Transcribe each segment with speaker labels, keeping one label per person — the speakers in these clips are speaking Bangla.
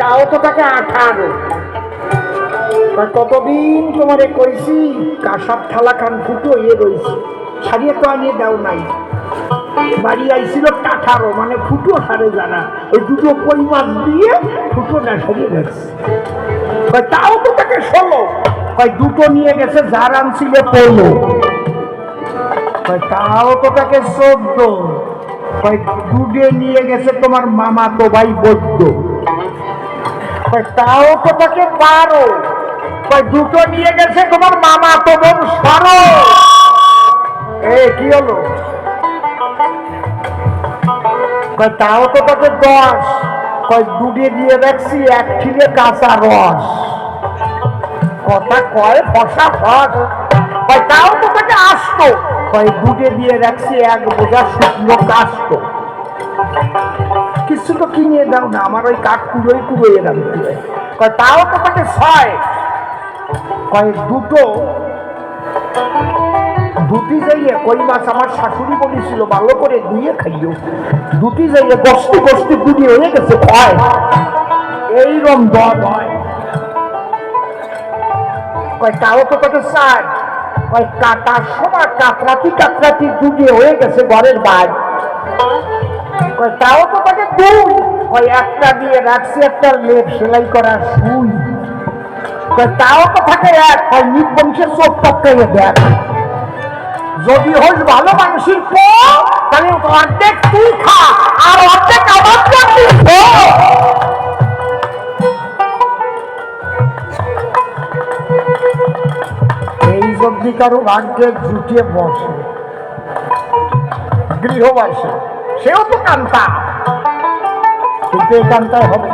Speaker 1: তাও তো তাকে কতদিন তোমারে কইছি থালা খান ফুটো ইয়ে সারিয়ে তো আনিয়ে দাও নাই। বাড়ি আইছিল কাঠারো মানে ফুটো সারে জানা। ওই দুটো কই মাছ দিয়ে ফুটো না গেছে তাও তো তাকে ষোলো। কয়, দুটো নিয়ে গেছে, যার আনছিল কয়, তাও তো তাকে চোদ্দ। দুডে নিয়ে গেছে তোমার মামা তো ভাই বৈদ্য। তাও তো তাকে বারো কয় দুটো নিয়ে গেছে তোমার মামা, তো বোন সরো। এ, কি হলো? তাও তো তাকে দশ। কয় দুটে দিয়ে রাখছি এক ঠিলে কাঁচা রস। কথা কয় ফসা তাও তো তাকে আসতো। দিয়ে এক বোঝা শুকনো কাস্ত। কিছু তো কিনে দাও না, আমার ওই কাঠ কুড়োই কুড়োই এলাম কয়, তাও তো তাকে ছয়। কয়, দুটো। দুটি যাইয়ে কই মাছ আমার শাশুড়ি বলেছিল, ভালো করে ধুয়ে খাইও। দুটি যাইয়ে গস্তি গস্তি দুটি হয়ে গেছে, কয়। এইরম দর হয়। কয়, তাও তো তোকে চাই কয়, কাটার সময় কাতরাতি কাতরাতি দুটি হয়ে গেছে ঘরের বাদ কয়, তাও তো তাকে দুই। কয় একটা দিয়ে রাখছি, একটা লেপ সেলাই করা সুই। তাও তো থাকে এক, কয় নিপ বংশের চোখ টপকাইয়ে দেখ। যদি হোস ভালো মানুষের পো তাহলে অর্ধেক তুই খা, আর অর্ধেক আমার এই যদি কারও ভাগ্যে জুটিয়ে বসে, গৃহবাসী, সেও তো কান্তা। কিন্তু এই হবে?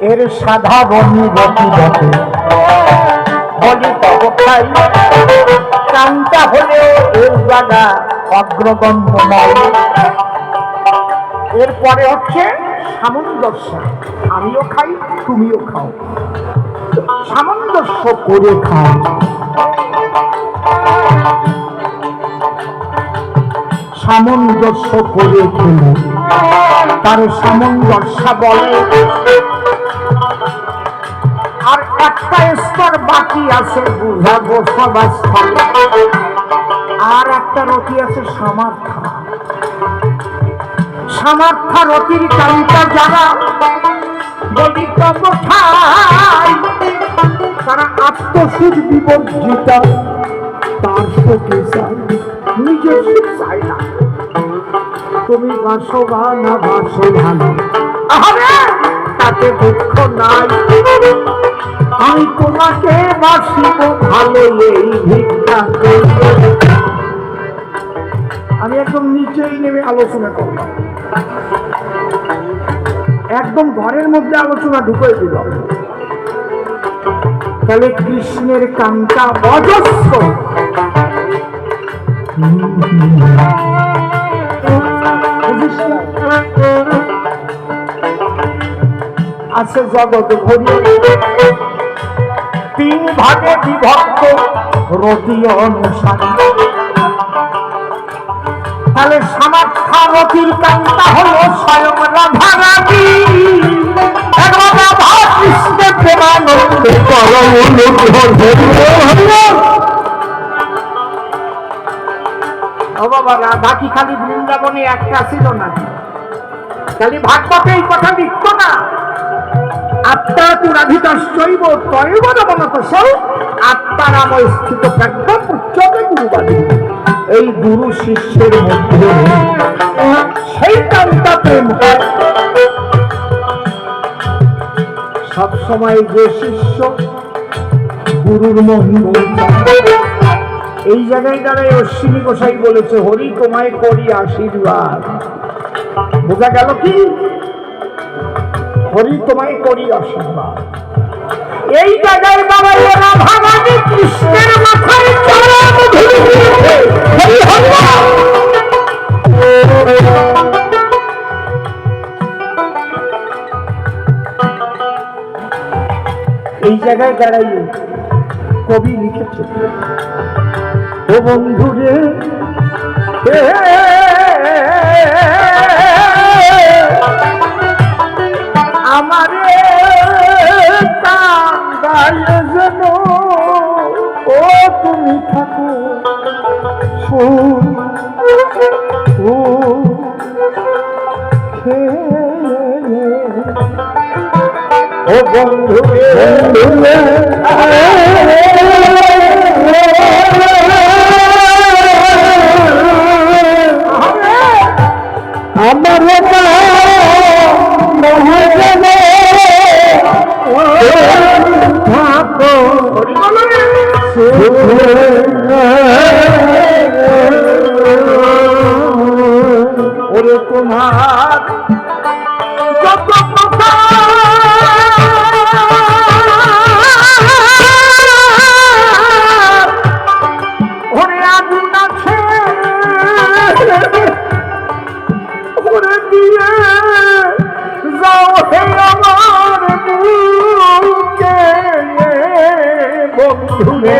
Speaker 1: এর সাধারণই গতি বটে। বলি তব খাই। কান্তা হলেও এর জায়গা অগ্রগণ্য নয় এরপরে হচ্ছে সামঞ্জস্য আমিও খাই, তুমিও খাও। সামঞ্জস্য করে খাও। সামঞ্জস্য করে খেলে। তার সামঞ্জস্য বলে। আর একটা স্তর বাকি আছে, বুঝাবো সবার আর একটা রতি আছে সামার্থা সামার্থা রতির কালিকা যারা বলি তব তারা আত্মসুখ বিবর্জিত তার সুখে চায়। তুমি বাসো বা না বাসো ভালো তাতে দুঃখ নাই। আমি তোমাকে বাসিব, ভালো এই ভিক্ষা আমি একদম নিচেই নেমে আলোচনা করলাম একদম ঘরের মধ্যে আলোচনা ঢুকে দিলাম তাহলে কৃষ্ণের কান্তা অজস্র? আছে জগৎ ভরি। তিন ভাগে বিভক্ত রতি অনুসারী। তাহলে সামার্থা রতির কান্তা হলো স্বয়ং রাধা রানী রাধা বাবা, রাধা কি খালি বৃন্দাবনে একটা ছিল না খালি ভাগবতে এই কথা লিখত না। আত্মা তুরাধিতশ্চৈব তৈব রমনত সৌ আত্মারাম স্থিত একদম উচ্চতে গুরুবাদী। এই গুরু শিষ্যের মধ্যে সেই কান্তা প্রেম হয়। সবসময় যে শিষ্য গুরুর মহিমা। এই জায়গায় দাঁড়ায় অশ্বিনী গোসাই বলেছে, হরি তোমায় করি আশীর্বাদ। বোঝা গেল কি? হরি তোমায় করি আশীর্বাদ। এই জায়গায় দাঁড়ায় রাধা রানী কৃষ্ণের মাথায় চরম ধুলি দিয়েছে। হরি এই জায়গায় দাঁড়াইয়ে কবি লিখেছে, ও বন্ধু রে থাকো ও বন্ধু বন্ধু তোমার যত কথা ওরে আগুন আছে ওরে দিয়ে যাও হে আমার বুকে বন্ধু রে